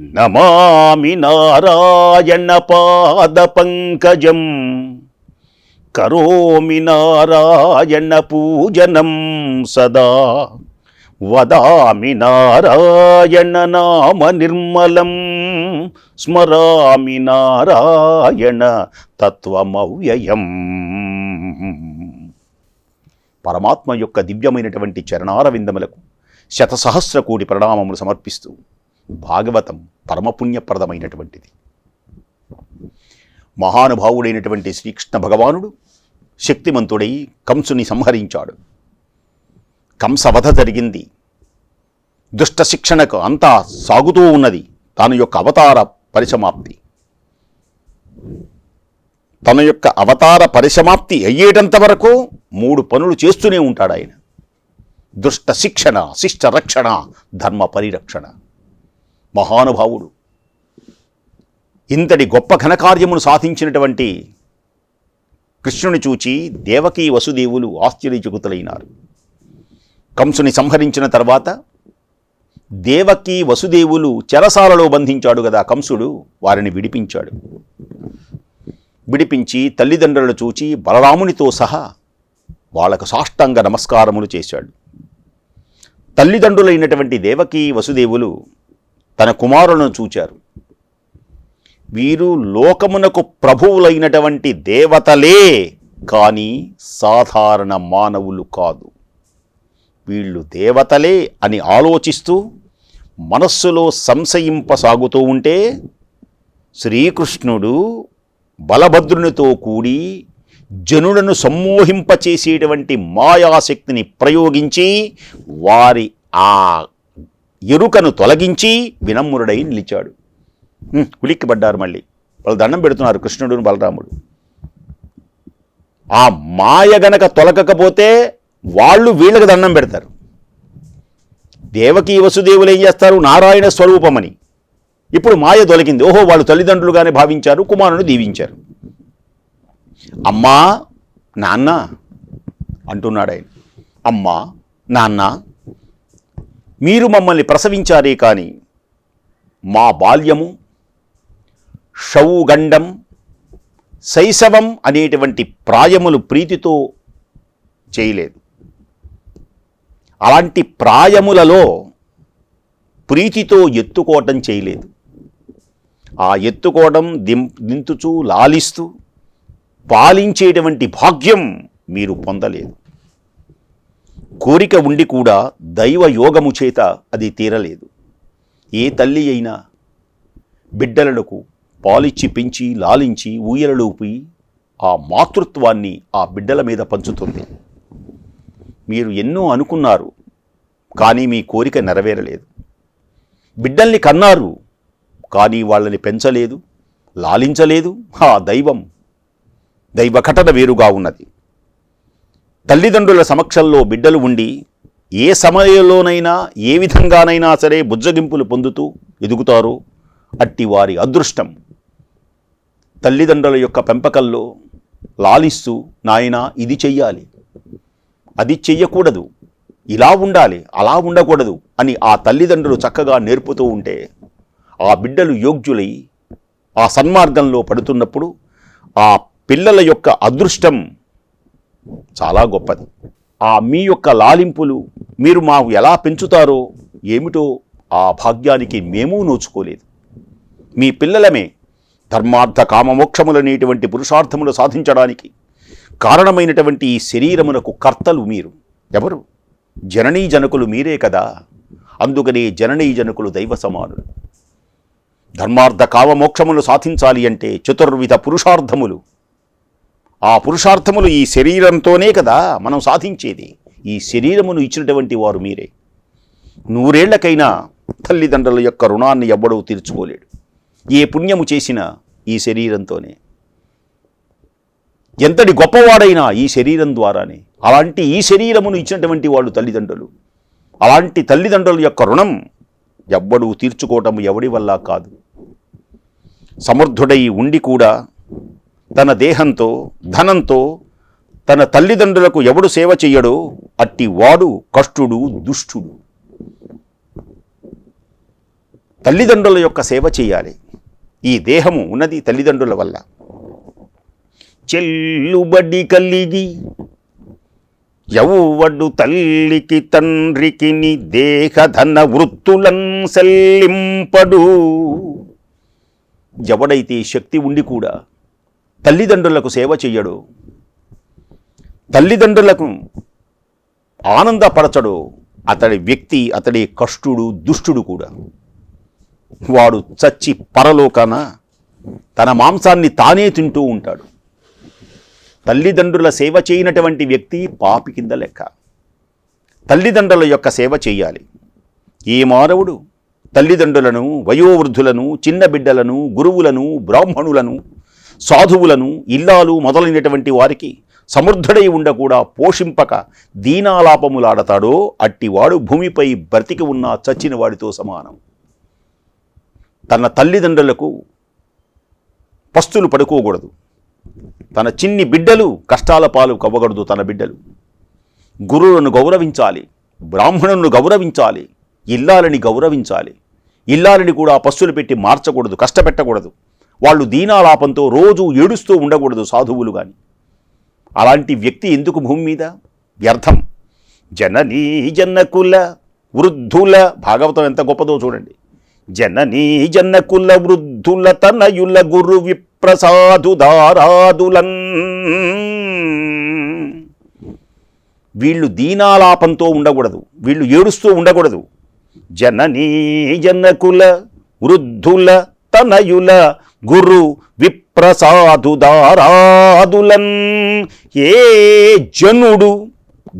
నమామి నారాయణ పాద పంకజం. కరోమి నారాయణ పూజనం సదా. వదామి నారాయణ నామ నిర్మలం. స్మరామి నారాయణ తత్వమవ్యయం. పరమాత్మ యొక్క దివ్యమైనటువంటి చరణారవిందములకు శతసహస్ర కోటి ప్రణామములు సమర్పిస్తూ భాగవతం పరమపుణ్యప్రదమైనటువంటిది. మహానుభావుడైనటువంటి శ్రీకృష్ణ భగవానుడు శక్తిమంతుడై కంసుని సంహరించాడు. కంసవధ జరిగింది. దుష్ట శిక్షణకు అంతా సాగుతూ ఉన్నది. తన యొక్క అవతార పరిసమాప్తి. తన యొక్క అవతార పరిసమాప్తి అయ్యేటంత వరకు మూడు పనులు చేస్తూనే ఉంటాడు ఆయన. దుష్ట శిక్షణ శిష్ట రక్షణ ధర్మ పరిరక్షణ. మహానుభావుడు. ఇంతటి గొప్ప ఘనకార్యమును సాధించినటువంటి కృష్ణుని చూచి దేవకీ వసుదేవులు ఆశ్చర్యచకుతులైనారు. కంసుని సంహరించిన తర్వాత దేవకీ వసుదేవులు చెరసాలలో బంధించాడు కదా కంసుడు వారిని విడిపించాడు. విడిపించి తల్లిదండ్రులను చూచి బలరామునితో సహా వాళ్ళకు సాష్టాంగ నమస్కారములు చేశాడు. తల్లిదండ్రులైనటువంటి దేవకీ వసుదేవులు తన కుమారులను చూచారు. వీరు లోకమునకు ప్రభువులైనటువంటి దేవతలే కానీ సాధారణ మానవులు కాదు. వీళ్ళు దేవతలే అని ఆలోచిస్తూ మనస్సులో సంశయింపసాగుతూ ఉంటే శ్రీకృష్ణుడు బలభద్రునితో కూడి జనులను సమ్మోహింపచేసేటువంటి మాయాశక్తిని ప్రయోగించి వారి ఆ ఎరుకను తొలగించి వినమ్రుడై నిలిచాడు. ఉలిక్కిపడ్డారు మళ్ళీ. వాళ్ళు దండం పెడుతున్నారు కృష్ణుడు బలరాముడు. ఆ మాయ గనక తొలగకపోతే వాళ్ళు వీళ్ళకి దండం పెడతారు. దేవకీ వసుదేవులు ఏం చేస్తారు? నారాయణ స్వరూపమని. ఇప్పుడు మాయ తొలగింది. ఓహో వాళ్ళు తల్లిదండ్రులుగానే భావించారు కుమారుని దీవించారు. అమ్మా నాన్న అంటున్నాడు ఆయన అమ్మా నాన్న మీరు మమ్మల్ని ప్రసవించారే కానీ మా బాల్యము షౌగండం శైశవం అనేటువంటి ప్రాయములు ప్రీతితో చేయలేదు. అలాంటి ప్రాయములలో ప్రీతితో ఎత్తుకోవటం చేయలేదు. ఆ ఎత్తుకోవడం దిం దింతుచూ లాలిస్తూ పాలించేటువంటి భాగ్యం మీరు పొందలేదు. కోరిక ఉండి కూడా దైవ యోగము చేత అది తీరలేదు. ఏ తల్లి అయినా బిడ్డలకు పాలిచ్చి పెంచి లాలించి ఊయలలోపి ఆ మాతృత్వాన్ని ఆ బిడ్డల మీద పంచుతుంది. మీరు ఎన్నో అనుకున్నారు కానీ మీ కోరిక నెరవేరలేదు. బిడ్డల్ని కన్నారు కానీ వాళ్ళని పెంచలేదు లాలించలేదు. ఆ దైవం దైవ ఘటన వేరుగా ఉన్నది. తల్లిదండ్రుల సమక్షంలో బిడ్డలు ఉండి ఏ సమయంలోనైనా ఏ విధంగానైనా సరే బుజ్జగింపులు పొందుతూ ఎదుగుతారో. అట్టి వారి అదృష్టం తల్లిదండ్రుల యొక్క పెంపకంలో లాలిస్తూ నాయన ఇది చెయ్యాలి. అది చెయ్యకూడదు. ఇలా ఉండాలి అలా ఉండకూడదు అని ఆ తల్లిదండ్రులు చక్కగా నేర్పుతూ ఉంటే ఆ బిడ్డలు యోగ్యులై ఆ సన్మార్గంలో పడుతున్నప్పుడు ఆ పిల్లల యొక్క అదృష్టం చాలా గొప్పది. ఆ మీ యొక్క లాలింపులు మీరు మాకు ఎలా పెంచుతారో ఏమిటో ఆ భాగ్యానికి మేము నోచుకోలేదు. మీ పిల్లలమే ధర్మార్థ కామమోక్షములనేటువంటి పురుషార్థములు సాధించడానికి కారణమైనటువంటి ఈ శరీరమునకు కర్తలు మీరు. ఎవరు? జననీ జనకులు మీరే కదా. అందుకనే జననీ జనకులు దైవ సమానులు. ధర్మార్థ కామమోక్షములు సాధించాలి అంటే చతుర్విధ పురుషార్థములు ఆ పురుషార్థములు ఈ శరీరంతోనే కదా మనం సాధించేది. ఈ శరీరమును ఇచ్చినటువంటి వారు మీరే. నూరేళ్ళకైనా తల్లిదండ్రుల యొక్క రుణాన్ని ఎవ్వడూ తీర్చుకోలేడు. ఏ పుణ్యము చేసినా ఈ శరీరంతోనే. ఎంతటి గొప్పవాడైనా ఈ శరీరం ద్వారానే. అలాంటి ఈ శరీరమును ఇచ్చినటువంటి వాళ్ళు తల్లిదండ్రులు. అలాంటి తల్లిదండ్రుల యొక్క రుణం ఎవ్వడూ తీర్చుకోవటం ఎవడి వల్ల కాదు. సమర్థుడై ఉండి కూడా తన దేహంతో ధనంతో తన తల్లిదండ్రులకు ఎవడు సేవ చెయ్యడో అట్టి వాడు కష్టుడు దుష్టుడు. తల్లిదండ్రుల యొక్క సేవ చేయాలి ఈ దేహము ఉన్నది తల్లిదండ్రుల వల్ల. చెల్లుబడి కలిగి యవ్వడు తల్లికి తండ్రికి దేహధన వృత్తులన్ సెల్లింపడు. ఎవడైతే శక్తి ఉండి కూడా తల్లిదండ్రులకు సేవ చెయ్యడు. తల్లిదండ్రులకు ఆనందపరచడు. అతడి వ్యక్తి అతడి కష్టుడు దుష్టుడు కూడా. వాడు చచ్చి పరలోకాన తన మాంసాన్ని తానే తింటూ ఉంటాడు. తల్లిదండ్రుల సేవ చేయనటువంటి వ్యక్తి పాపి కింద లెక్క. తల్లిదండ్రుల యొక్క సేవ చేయాలి ఏ మానవుడు తల్లిదండ్రులను వయోవృద్ధులను చిన్న బిడ్డలను గురువులను బ్రాహ్మణులను సాధువులను ఇల్లాలు మొదలైనటువంటి వారికి సమృద్ధుడై ఉండ కూడా పోషింపక దీనాలాపములాడతాడో అట్టివాడు భూమిపై బ్రతికి ఉన్న చచ్చిన వాడితో సమానం. తన తల్లిదండ్రులకు పస్తులు పడుకోకూడదు. తన చిన్ని బిడ్డలు కష్టాల పాలు కవ్వకూడదు తన బిడ్డలు. గురువులను గౌరవించాలి బ్రాహ్మణులను గౌరవించాలి ఇల్లాలని గౌరవించాలి. ఇల్లాలని కూడా పస్తులు పెట్టి మార్చకూడదు కష్టపెట్టకూడదు. వాళ్ళు దీనాలాపంతో రోజు ఏడుస్తూ ఉండకూడదు సాధువులు కానీ అలాంటి వ్యక్తి ఎందుకు భూమి మీద? వ్యర్థం. జననీ జన్నకుల వృద్ధుల భాగవతం ఎంత గొప్పదో చూడండి. జననీ జన్నకుల వృద్ధుల తనయుల గురు విప్రసాదు దారాదులన్. వీళ్ళు దీనాలాపంతో ఉండకూడదు. వీళ్ళు ఏడుస్తూ ఉండకూడదు. జననీ జనకుల వృద్ధుల తనయుల గురు విప్రసాధుదారాదులన్ ఏ జనుడు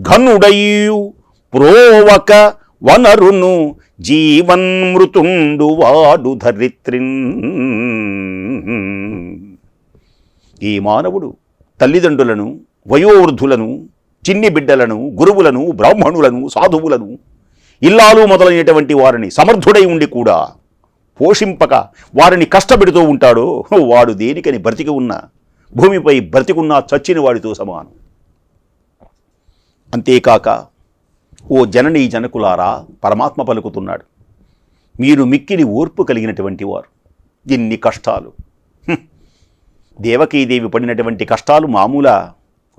ఘనుడయ్యు ప్రోవక వనరును జీవన్మృతుండు వాడు ధరిత్రిన్. ఈ మానవుడు తల్లిదండ్రులను వయోవృద్ధులను చిన్ని బిడ్డలను గురువులను బ్రాహ్మణులను సాధువులను ఇల్లాలు మొదలైనటువంటి వారిని సమర్థుడై ఉండి కూడా పోషింపక వారిని కష్టపెడుతూ ఉంటాడో. వాడు దేనికని బ్రతికి ఉన్న భూమిపై బ్రతికున్నా చచ్చిన వాడితో సమానం. అంతేకాక ఓ జననీ జనకులారా పరమాత్మ పలుకుతున్నాడు. మీరు మిక్కిలి ఓర్పు కలిగినటువంటి వారు. ఎన్ని కష్టాలు. దేవకీదేవి పడినటువంటి కష్టాలు మామూలా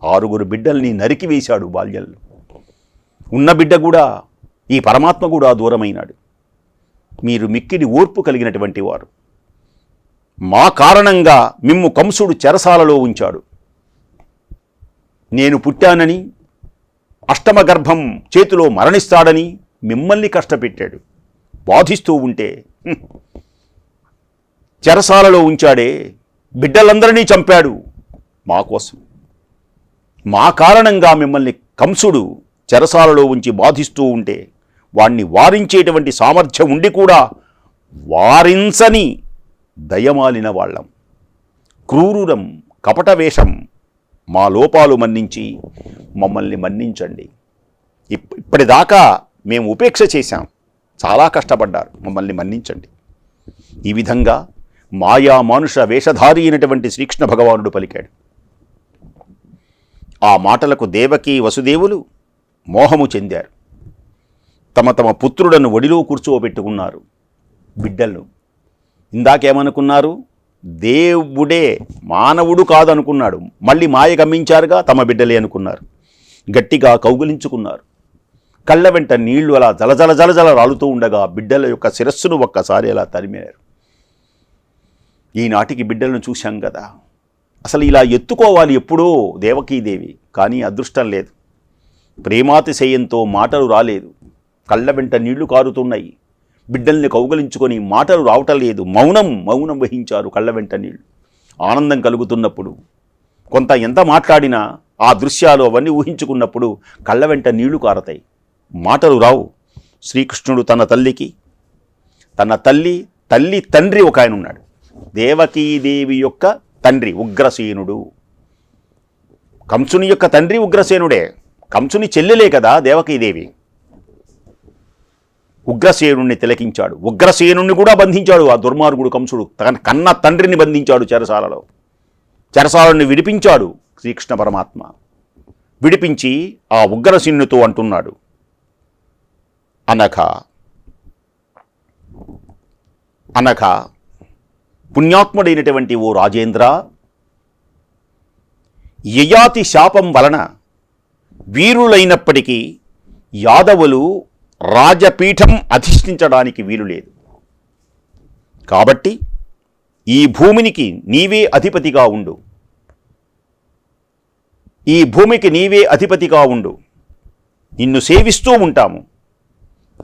ఆరుగురు బిడ్డల్ని నరికివేశాడు బాల్యంలో. ఉన్న బిడ్డ కూడా ఈ పరమాత్మ కూడా దూరమైనాడు. మీరు మిక్కిలి ఓర్పు కలిగినటువంటి వారు. మా కారణంగా మిమ్ము కంసుడు చెరసాలలో ఉంచాడు. నేను పుట్టానని అష్టమ గర్భం చేతిలో మరణిస్తాడని మిమ్మల్ని కష్టపెట్టాడు. బాధిస్తూ ఉంటే చెరసాలలో ఉంచాడే బిడ్డలందరినీ చంపాడు మా కోసం. మా కారణంగా మిమ్మల్ని కంసుడు చెరసాలలో ఉంచి బాధిస్తూ ఉంటే వాణ్ణి వారించేటువంటి సామర్థ్యం ఉండి కూడా వారించని దయమాలిన వాళ్ళం. క్రూరురం కపట వేషం మా లోపాలు మన్నించి మమ్మల్ని మన్నించండి. ఇప్- ఇప్పటిదాకా మేము ఉపేక్ష చేశాం. చాలా కష్టపడ్డారు మమ్మల్ని మన్నించండి. ఈ విధంగా మాయా మానుష వేషధారి అయినటువంటి శ్రీకృష్ణ భగవానుడు పలికాడు. ఆ మాటలకు దేవకి వసుదేవులు మోహము చెందారు. తమ తమ పుత్రులను ఒడిలో కూర్చోబెట్టుకున్నారు. బిడ్డలను ఇందాకేమనుకున్నారు? దేవుడే మానవుడు కాదనుకున్నాడు. మళ్ళీ మాయ గమ్మించారుగా తమ బిడ్డలే అనుకున్నారు. గట్టిగా కౌగులించుకున్నారు. కళ్ళ వెంట నీళ్ళు అలా జలజల జలజల రాలుతూ ఉండగా బిడ్డల యొక్క శిరస్సును ఒక్కసారి అలా తరిమారు ఈనాటికి బిడ్డలను చూశాం కదా. అసలు ఇలా ఎత్తుకోవాలి ఎప్పుడో దేవకీదేవి కానీ అదృష్టం లేదు. ప్రేమాతిశయంతో మాటలు రాలేదు. కళ్ళ వెంట నీళ్ళు కారుతున్నాయి. బిడ్డల్ని కౌగలించుకొని మాటలు రావటం లేదు. మౌనం మౌనం వహించారు కళ్ళ వెంట నీళ్ళు. ఆనందం కలుగుతున్నప్పుడు కొంత ఎంత మాట్లాడినా ఆ దృశ్యాలు అవన్నీ ఊహించుకున్నప్పుడు కళ్ళ వెంట నీళ్ళు కారతాయి. మాటలు రావు. శ్రీకృష్ణుడు తన తల్లికి తన తల్లి తల్లి తండ్రి ఒక ఆయన ఉన్నాడు. దేవకీదేవి యొక్క తండ్రి ఉగ్రసేనుడు. కంసుని యొక్క తండ్రి ఉగ్రసేనుడే. కంసుని చెల్లెలే కదా దేవకీదేవి ఉగ్రసేనుణ్ణి తిలకించాడు. ఉగ్రసేనుణ్ణి కూడా బంధించాడు ఆ దుర్మార్గుడు కంసుడు. తన కన్న తండ్రిని బంధించాడు చెరసాలలో. చెరసాలని విడిపించాడు శ్రీకృష్ణ పరమాత్మ. విడిపించి ఆ ఉగ్రసేనుతో అంటున్నాడు. అనఘ. అనఘ. పుణ్యాత్ముడైనటువంటి ఓ రాజేంద్ర యయాతి శాపం వలన వీరులైనప్పటికీ యాదవులు రాజపీఠం అధిష్ఠించడానికి వీలు లేదు. కాబట్టి ఈ భూమినికి నీవే అధిపతిగా ఉండు. ఈ భూమికి నీవే అధిపతిగా ఉండు. నిన్ను సేవిస్తూ ఉంటాము.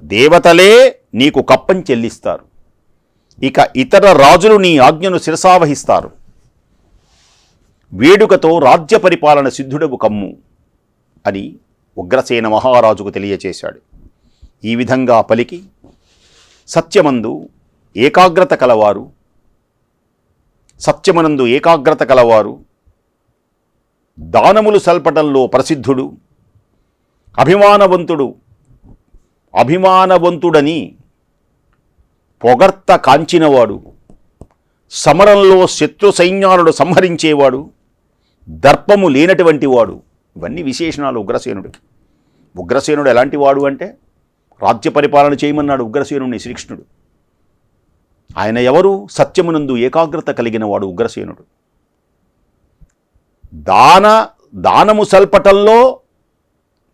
దేవతలే నీకు కప్పం చెల్లిస్తారు. ఇక ఇతర రాజులు నీ ఆజ్ఞను శిరసావహిస్తారు. వేడుకతో రాజ్య పరిపాలన సిద్ధుడవు కమ్ము అని ఉగ్రసేన మహారాజుకు తెలియచేశాడు. ఈ విధంగా పలికి సత్యమందు ఏకాగ్రత కలవారు. సత్యమనందు ఏకాగ్రత కలవారు. దానములు సల్పటంలో ప్రసిద్ధుడు. అభిమానవంతుడు. అభిమానవంతుడని పొగర్త కాంచినవాడు. సమరంలో శత్రు సైన్యాలను సంహరించేవాడు. దర్పము లేనటువంటి వాడు. ఇవన్నీ విశేషణాలు ఉగ్రసేనుడికి. ఉగ్రసేనుడు ఎలాంటి వాడు అంటే రాజ్య పరిపాలన చేయమన్నాడు ఉగ్రసేనుని శ్రీకృష్ణుడు. ఆయన ఎవరు? సత్యమునందు ఏకాగ్రత కలిగిన వాడు ఉగ్రసేనుడు. దాన దానము సల్పటంలో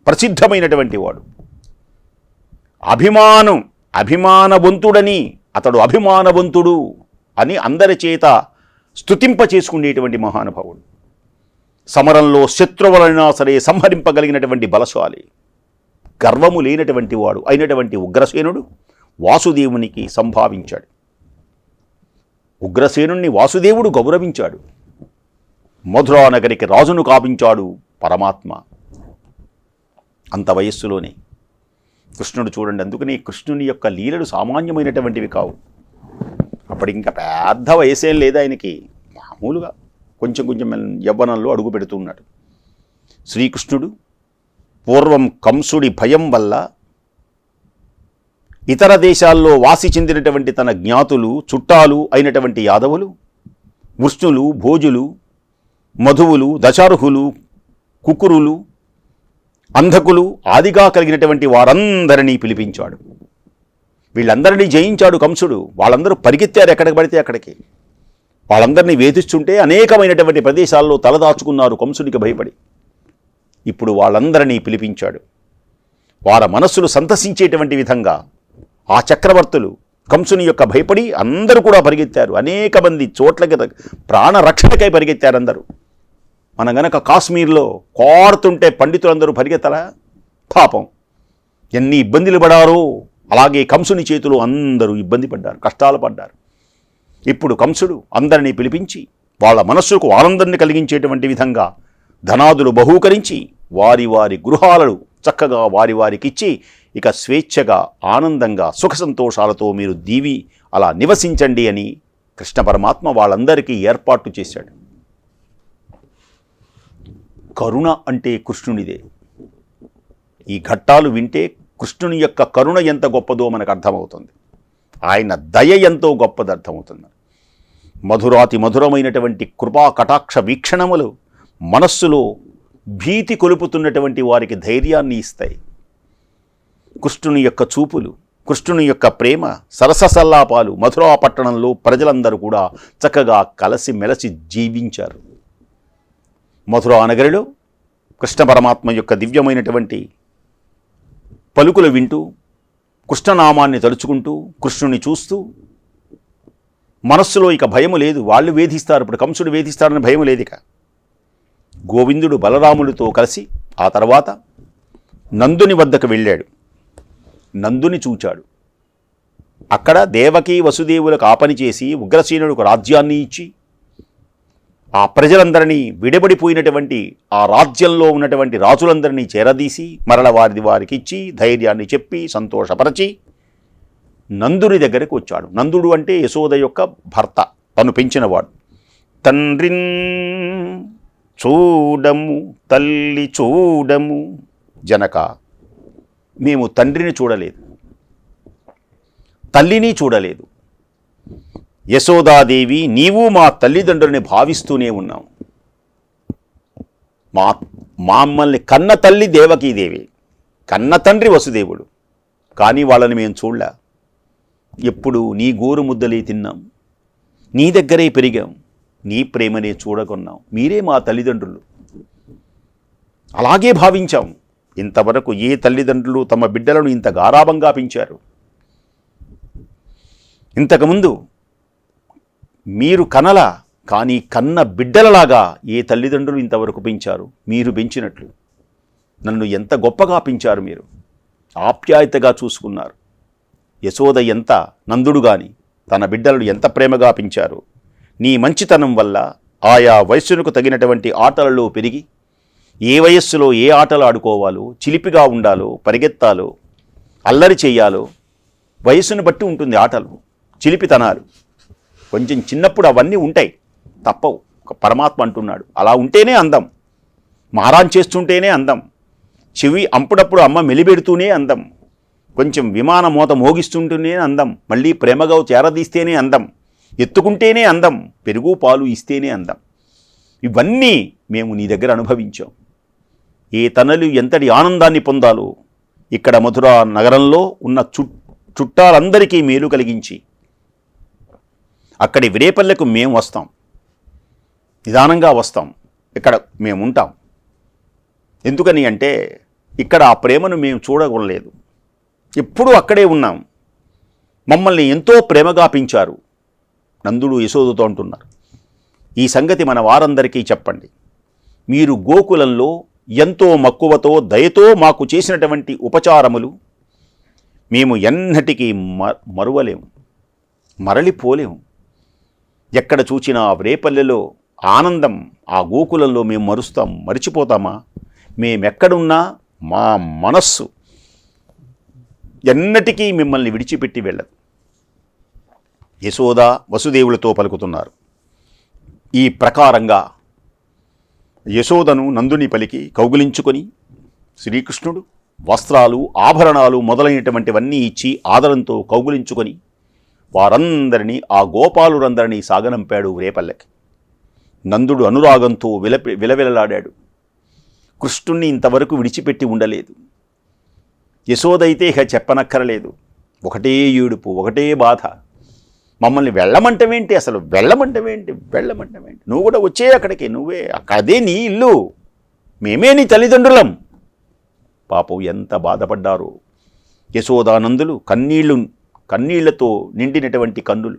ప్రసిద్ధమైనటువంటి వాడు. అభిమానం అభిమానవంతుడని అతడు అభిమానవంతుడు అని అందరి చేత స్తుతింప చేసుకునేటువంటి మహానుభావుడు. సమరంలో శత్రువులైనా సరే సంహరింపగలిగినటువంటి బలశాలి. గర్వము లేనటువంటి వాడు అయినటువంటి ఉగ్రసేనుడు వాసుదేవునికి సంభావించాడు. ఉగ్రసేనుణ్ణి వాసుదేవుడు గౌరవించాడు. మధురా నగరికి రాజును కాపించాడు పరమాత్మ. అంత వయస్సులోనే కృష్ణుడు చూడండి అందుకని కృష్ణుని యొక్క లీలలు సామాన్యమైనటువంటివి కావు. అప్పుడు ఇంకా పెద్ద వయసేం లేదు ఆయనకి. మామూలుగా కొంచెం కొంచెం యవ్వనంలో అడుగు పెడుతున్నాడు శ్రీకృష్ణుడు పూర్వం కంసుడి భయం వల్ల ఇతర దేశాల్లో వాసి చెందినటువంటి తన జ్ఞాతులు చుట్టాలు అయినటువంటి యాదవులు వృష్ణులు భోజులు మధువులు దశార్హులు కుకురులు అంధకులు ఆదిగా కలిగినటువంటి వారందరినీ పిలిపించాడు. వీళ్ళందరినీ జయించాడు కంసుడు. వాళ్ళందరూ పరిగెత్తారు ఎక్కడికి పడితే అక్కడికి. వాళ్ళందరినీ వేధిస్తుంటే అనేకమైనటువంటి ప్రదేశాల్లో తలదాచుకున్నారు కంసుడికి భయపడి. ఇప్పుడు వాళ్ళందరినీ పిలిపించాడు. వాళ్ళ మనస్సులు సంతసించేటువంటి విధంగా ఆ చక్రవర్తులు కంసుని యొక్క భయపడి అందరూ కూడా పరిగెత్తారు. అనేక మంది చోట్లకి ప్రాణరక్షణకై పరిగెత్తారు అందరూ. మన గనక కాశ్మీర్లో కోరుతుంటే పండితులందరూ పరిగెత్తరా? పాపం. ఎన్ని ఇబ్బందులు పడారో అలాగే కంసుని చేతిలో అందరూ ఇబ్బంది పడ్డారు కష్టాలు పడ్డారు. ఇప్పుడు కంసుడు అందరినీ పిలిపించి వాళ్ళ మనస్సుకు ఆనందాన్ని కలిగించేటువంటి విధంగా ధనాదులు బహూకరించి వారి వారి గృహాలను చక్కగా వారి వారికిచ్చి ఇక స్వేచ్ఛగా ఆనందంగా సుఖ సంతోషాలతో మీరు దీవి అలా నివసించండి అని కృష్ణ పరమాత్మ వాళ్ళందరికీ ఏర్పాటు చేశాడు. కరుణ అంటే కృష్ణునిదే. ఈ ఘట్టాలు వింటే కృష్ణుని యొక్క కరుణ ఎంత గొప్పదో మనకు అర్థమవుతుంది. ఆయన దయ ఎంతో గొప్పది అర్థమవుతుంది. మధురాతి మధురమైనటువంటి కృపా కటాక్ష వీక్షణములు మనస్సులో భీతి కొలుపుతున్నటువంటి వారికి ధైర్యాన్ని ఇస్తాయి. కృష్ణుని యొక్క చూపులు కృష్ణుని యొక్క ప్రేమ సరససల్లాపాలు మధురా పట్టణంలో ప్రజలందరూ కూడా చక్కగా కలసి మెలసి జీవించారు. మధురా నగరిలో కృష్ణ పరమాత్మ యొక్క దివ్యమైనటువంటి పలుకులు వింటూ కృష్ణనామాన్ని తలుచుకుంటూ కృష్ణుని చూస్తూ మనస్సులో ఇక భయము లేదు వాళ్ళు వేధిస్తారు ఇప్పుడు కంసుడు వేధిస్తాడని భయం లేదు ఇక గోవిందుడు బలరాములతో కలిసి ఆ తర్వాత నందుని వద్దకు వెళ్ళాడు. నందుని చూచాడు. అక్కడ దేవకి వసుదేవులకు ఆపని చేసి ఉగ్రసేనుడికి రాజ్యాన్ని ఇచ్చి ఆ ప్రజలందరినీ విడబడిపోయినటువంటి ఆ రాజ్యంలో ఉన్నటువంటి రాజులందరినీ చేరదీసి మరల వారిది వారికి ఇచ్చి ధైర్యాన్ని చెప్పి సంతోషపరచి నందుని దగ్గరకు వచ్చాడు. నందుడు అంటే యశోద యొక్క భర్త తను పెంచినవాడు. తండ్రిన్ చూడము తల్లి చూడము జనక. మేము తండ్రిని చూడలేదు. తల్లిని చూడలేదు. యశోదాదేవి నీవు మా తల్లిదండ్రులని భావిస్తూనే ఉన్నావు. మా మమ్మల్ని కన్న తల్లి దేవకీదేవి కన్న తండ్రి వసుదేవుడు. కానీ వాళ్ళని మేము చూడలే. ఎప్పుడు నీ గోరు ముద్దలే తిన్నాం. నీ దగ్గరే పెరిగాం. నీ ప్రేమనే చూడకున్నాం మీరే మా తల్లిదండ్రులు. అలాగే భావించాం. ఇంతవరకు ఏ తల్లిదండ్రులు తమ బిడ్డలను ఇంత గారాభంగా పెంచారు? ఇంతకుముందు మీరు కనల కానీ కన్న బిడ్డలలాగా ఏ తల్లిదండ్రులు ఇంతవరకు పెంచారు? మీరు పెంచినట్లు. నన్ను ఎంత గొప్పగా పెంచారు మీరు? ఆప్యాయతగా చూసుకున్నారు. యశోద ఎంత నందుడు గాని తన బిడ్డలను ఎంత ప్రేమగా పెంచారు? నీ మంచితనం వల్ల ఆయా వయస్సునకు తగినటువంటి ఆటలలో పెరిగి ఏ వయస్సులో ఏ ఆటలు ఆడుకోవాలో చిలిపిగా ఉండాలో పరిగెత్తాలో అల్లరి చేయాలో వయస్సును బట్టి ఉంటుంది ఆటలు చిలిపితనాలు. కొంచెం చిన్నప్పుడు అవన్నీ ఉంటాయి తప్పవు. ఒక పరమాత్మ అంటున్నాడు. అలా ఉంటేనే అందం. మారాన్ చేస్తుంటేనే అందం. చెవి అంపుడప్పుడు అమ్మ మెలిబెడుతూనే అందం. కొంచెం విమాన మోత మోగిస్తుంటేనే అందం. మళ్ళీ ప్రేమగా చేరదీస్తేనే అందం. ఎత్తుకుంటేనే అందం పెరుగు పాలు ఇస్తేనే అందం. ఇవన్నీ మేము నీ దగ్గర అనుభవించాం. ఏ తనలు ఎంతటి ఆనందాన్ని పొందాలో ఇక్కడ మధుర నగరంలో ఉన్న చు చుట్టాలందరికీ మేలు కలిగించి. అక్కడి విరేపల్లెకు మేము వస్తాం. నిదానంగా వస్తాం. ఇక్కడ మేము ఉంటాం. ఎందుకని అంటే ఇక్కడ ఆ ప్రేమను మేము చూడకూడలేదు ఎప్పుడూ అక్కడే ఉన్నాం. మమ్మల్ని ఎంతో ప్రేమగా పెంచారు. నందుడు యశోదతో అంటున్నారు. ఈ సంగతి మన వారందరికీ చెప్పండి. మీరు గోకులంలో ఎంతో మక్కువతో దయతో మాకు చేసినటువంటి ఉపచారములు మేము ఎన్నటికీ మ మరువలేము మరలిపోలేము. ఎక్కడ చూచినా రేపల్లెలో ఆనందం ఆ గోకులంలో మేము మరుస్తాం మరిచిపోతామా? మేమెక్కడున్నా మా మనస్సు ఎన్నటికీ మిమ్మల్ని విడిచిపెట్టి వెళ్ళదు. యశోద వసుదేవులతో పలుకుతున్నారు. ఈ ప్రకారంగా యశోదను నందుని పలికి కౌగులించుకొని శ్రీకృష్ణుడు వస్త్రాలు ఆభరణాలు మొదలైనటువంటివన్నీ ఇచ్చి ఆదరంతో కౌగులించుకొని వారందరినీ ఆ గోపాలురందరినీ సాగనంపాడు రేపల్లెకి. నందుడు అనురాగంతో విలపి విలవిలలాడాడు. కృష్ణుణ్ణి ఇంతవరకు విడిచిపెట్టి ఉండలేదు. యశోదైతే ఇక చెప్పనక్కరలేదు. ఒకటే ఏడుపు ఒకటే బాధ. మమ్మల్ని వెళ్ళమంటవేంటి అసలు వెళ్ళమంటవేంటి వెళ్ళమంటవేంటి నువ్వు కూడా వచ్చే అక్కడికి. నువ్వే. అదే నీ ఇల్లు. మేమే నీ తల్లిదండ్రులం. పాపం ఎంత బాధపడ్డారు. యశోదానందులు కన్నీళ్ళు కన్నీళ్ళతో నిండినటువంటి కన్నులు.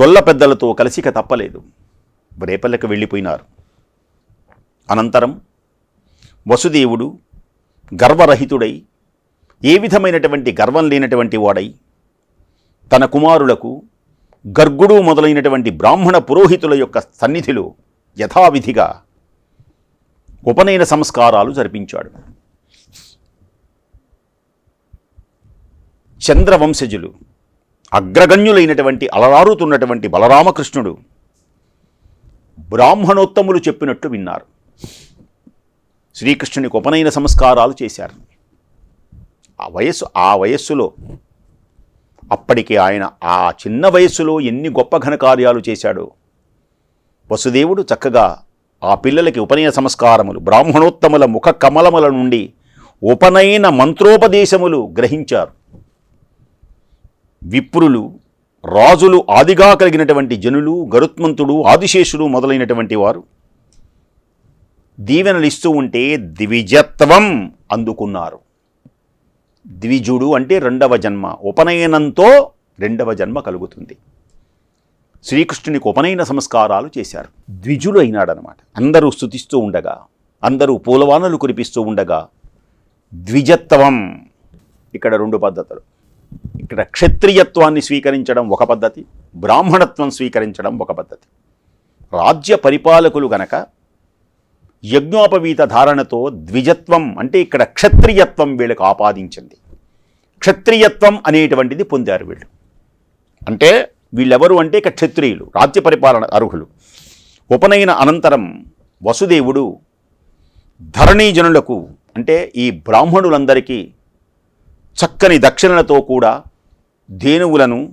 గొల్ల పెద్దలతో కలిసిక తప్పలేదు. రేపల్లకి వెళ్ళిపోయినారు. అనంతరం వసుదేవుడు గర్వరహితుడై ఏ విధమైనటువంటి గర్వం లేనటువంటి వాడై తన కుమారులకు గర్గుడు మొదలైనటువంటి బ్రాహ్మణ పురోహితుల యొక్క సన్నిధిలో యథావిధిగా ఉపనయన సంస్కారాలు జరిపించాడు. చంద్రవంశజులు అగ్రగణ్యులైనటువంటి అలరారుతున్నటువంటి బలరామకృష్ణుడు బ్రాహ్మణోత్తములు చెప్పినట్టు విన్నారు. శ్రీకృష్ణునికి ఉపనయన సంస్కారాలు చేశారు. ఆ వయస్సు ఆ వయస్సులో అప్పటికి ఆయన ఆ చిన్న వయస్సులో ఎన్ని గొప్ప ఘనకార్యాలు చేశాడో. వసుదేవుడు చక్కగా ఆ పిల్లలకి ఉపనయన సంస్కారములు బ్రాహ్మణోత్తముల ముఖ కమలముల నుండి ఉపనయన మంత్రోపదేశములు గ్రహించారు. విప్రులు రాజులు ఆదిగా కలిగినటువంటి జనులు గరుత్మంతుడు ఆదిశేషుడు మొదలైనటువంటి వారు దీవెనలు ఇస్తూ ఉంటే ద్విజత్వం అందుకున్నారు. ద్విజుడు అంటే రెండవ జన్మ. ఉపనయనంతో రెండవ జన్మ కలుగుతుంది. శ్రీకృష్ణునికి ఉపనయన సంస్కారాలు చేశారు. ద్విజుడు అయినాడనమాట అందరూ స్థుతిస్తూ ఉండగా అందరూ పూలవానలు కురిపిస్తూ ఉండగా ద్విజత్వం. ఇక్కడ రెండు పద్ధతులు. ఇక్కడ క్షత్రియత్వాన్ని స్వీకరించడం ఒక పద్ధతి బ్రాహ్మణత్వం స్వీకరించడం ఒక పద్ధతి. రాజ్య పరిపాలకులు గనక యజ్ఞోపవీత ధారణతో ద్విజత్వం అంటే ఇక్కడ క్షత్రియత్వం వీళ్ళకు ఆపాదించింది. క్షత్రియత్వం అనేటువంటిది పొందారు వీళ్ళు. అంటే వీళ్ళెవరు అంటే ఇక క్షత్రియులు రాజ్య పరిపాలన అర్హులు. ఉపనయన అనంతరం వసుదేవుడు ధరణీజనులకు అంటే ఈ బ్రాహ్మణులందరికీ చక్కని దక్షిణలతో కూడా ధేనువులను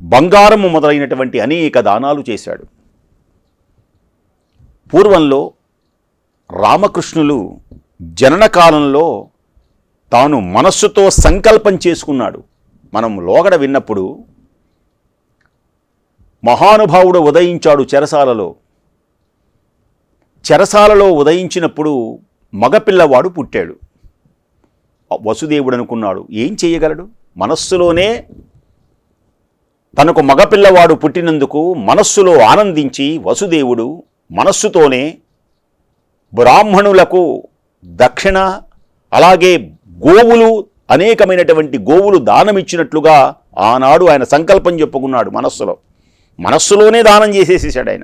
బంగారము మొదలైనటువంటి అనేక దానాలు చేశాడు. పూర్వంలో రామకృష్ణులు జనన కాలంలో తాను మనస్సుతో సంకల్పం చేసుకున్నాడు. మనం లోగడ విన్నప్పుడు మహానుభావుడు ఉదయించాడు చెరసాలలో. చెరసాలలో ఉదయించినప్పుడు మగపిల్లవాడు పుట్టాడు. వసుదేవుడు అనుకున్నాడు ఏం చేయగలడు మనస్సులోనే తనకు మగపిల్లవాడు పుట్టినందుకు మనస్సులో ఆనందించి వసుదేవుడు మనస్సుతోనే బ్రాహ్మణులకు దక్షిణ అలాగే గోవులు అనేకమైనటువంటి గోవులు దానమిచ్చినట్లుగా ఆనాడు ఆయన సంకల్పం చెప్పుకున్నాడు మనస్సులో. మనస్సులోనే దానం చేసేసేసాడు ఆయన.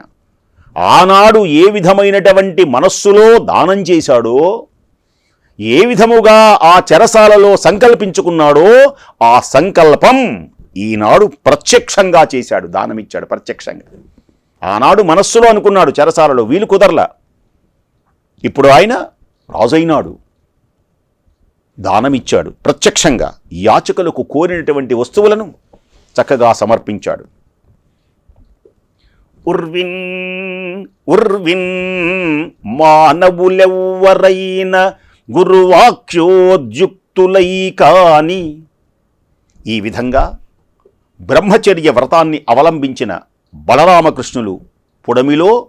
ఆనాడు ఏ విధమైనటువంటి మనస్సులో దానం చేశాడో ఏ విధముగా ఆ చెరసాలలో సంకల్పించుకున్నాడో ఆ సంకల్పం ఈనాడు ప్రత్యక్షంగా చేశాడు దానమిచ్చాడు ప్రత్యక్షంగా. ఆనాడు మనస్సులో అనుకున్నాడు చెరసాలలో వీలు కుదరలా. ఇప్పుడు ఆయన రాజైనాడు. దానమిచ్చాడు. ప్రత్యక్షంగా యాచకులకు కోరినటువంటి వస్తువులను చక్కగా సమర్పించాడు. ఉర్విన్ ఉర్విన్ మానవులెవ్వరైన గురువాక్యోద్యుక్తులై కాని ఈ విధంగా బ్రహ్మచర్య వ్రతాన్ని అవలంబించిన బలరామకృష్ణులు పుడమిలో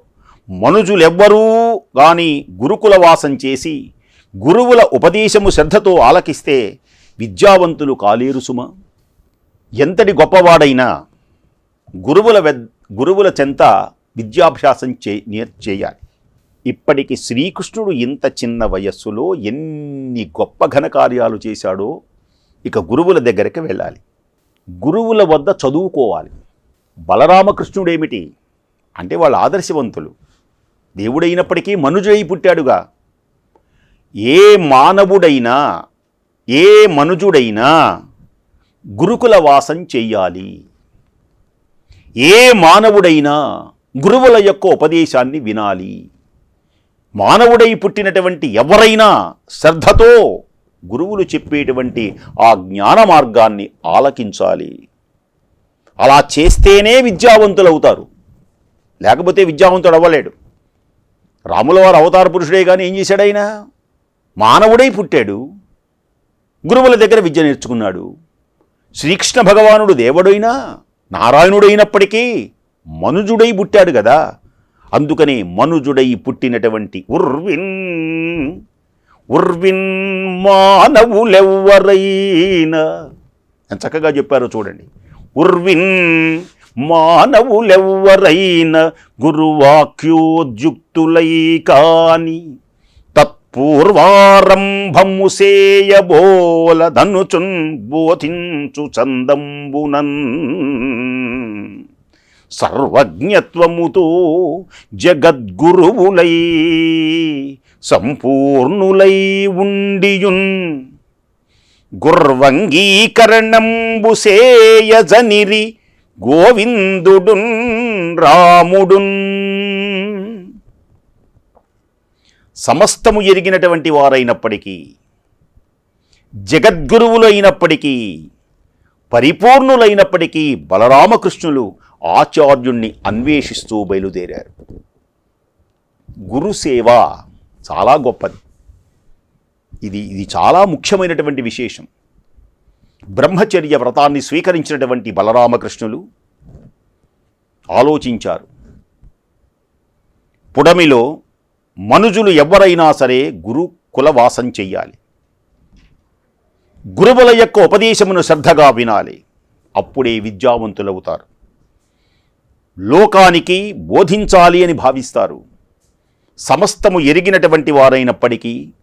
మనుజులెవ్వరూ గాని గురుకుల వాసం చేసి గురువుల ఉపదేశము శ్రద్ధతో ఆలకిస్తే విద్యావంతులు కాలేరు సుమ. ఎంతటి గొప్పవాడైనా గురువుల వెద్ గురువుల చెంత విద్యాభ్యాసం చే చేయాలి. ఇప్పటికి శ్రీకృష్ణుడు ఇంత చిన్న వయస్సులో ఎన్ని గొప్ప ఘనకార్యాలు చేశాడో ఇక గురువుల దగ్గరికి వెళ్ళాలి. గురువుల వద్ద చదువుకోవాలి. బలరామకృష్ణుడేమిటి? అంటే వాళ్ళు ఆదర్శవంతులు. దేవుడైనప్పటికీ మనుజుడై పుట్టాడుగా. ఏ మానవుడైనా ఏ మనుజుడైనా గురుకుల వాసం చెయ్యాలి ఏ మానవుడైనా గురువుల యొక్క ఉపదేశాన్ని వినాలి. మానవుడై పుట్టినటువంటి ఎవరైనా శ్రద్ధతో గురువులు చెప్పేటువంటి ఆ జ్ఞాన మార్గాన్ని ఆలకించాలి. అలా చేస్తేనే విద్యావంతులవుతారు. లేకపోతే విద్యావంతుడు అవ్వలేడు. రాముల వారు అవతార పురుషుడే కానీ ఏం చేశాడు ఆయన? మానవుడై పుట్టాడు. గురువుల దగ్గర విద్య నేర్చుకున్నాడు. శ్రీకృష్ణ భగవానుడు దేవుడైనా నారాయణుడైనప్పటికీ మనుజుడై పుట్టాడు కదా. అందుకని మనుజుడై పుట్టినటువంటి ఉర్విన్ ఉర్విన్ మానవులెవ్వరైనా. అని చక్కగా చెప్పారో చూడండి. ఉర్విన్ మానవులెవ్వరైన గురువాక్యోద్యుక్తులై కాని తత్పూర్వారంభము సేయబోలధనుచున్ బోధించు చందంబునన్. సర్వజ్ఞత్వముతో జగద్గురువులై సంపూర్ణులై ఉండియున్. గుర్వంగీకరణంబు సేయజనిరి గోవిందుడున్ రాముడున్. సమస్తము ఎరిగినటువంటి వారైనప్పటికీ జగద్గురువులైనప్పటికీ పరిపూర్ణులైనప్పటికీ బలరామకృష్ణులు ఆచార్యుణ్ణి అన్వేషిస్తూ బయలుదేరారు. గురుసేవ చాలా గొప్పది. ఇది ఇది చాలా ముఖ్యమైనటువంటి విశేషం. బ్రహ్మచర్య వ్రతాన్ని స్వీకరించినటువంటి బలరామకృష్ణులు ఆలోచించారు. పుడమిలో మనుజులు ఎవరైనా సరే గురు కులవాసం చెయ్యాలి. గురువుల యొక్క ఉపదేశమును శ్రద్ధగా వినాలి. అప్పుడే విద్యావంతులవుతారు. లోకానికి బోధించాలి అని భావిస్తారు. సమస్తము ఎరిగినటువంటి వారైనప్పటికీ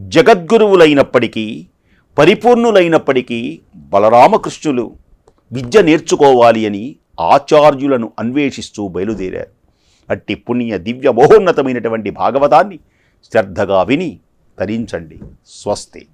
జగద్గురువులైనప్పటికీ పరిపూర్ణులైనప్పటికీ బలరామకృష్ణులు విద్య నేర్చుకోవాలి అని ఆచార్యులను అన్వేషిస్తూ బయలుదేరారు. అట్టి పుణ్య దివ్య మహోన్నతమైనటువంటి భాగవతాన్ని శ్రద్ధగా విని తరించండి. స్వస్తి.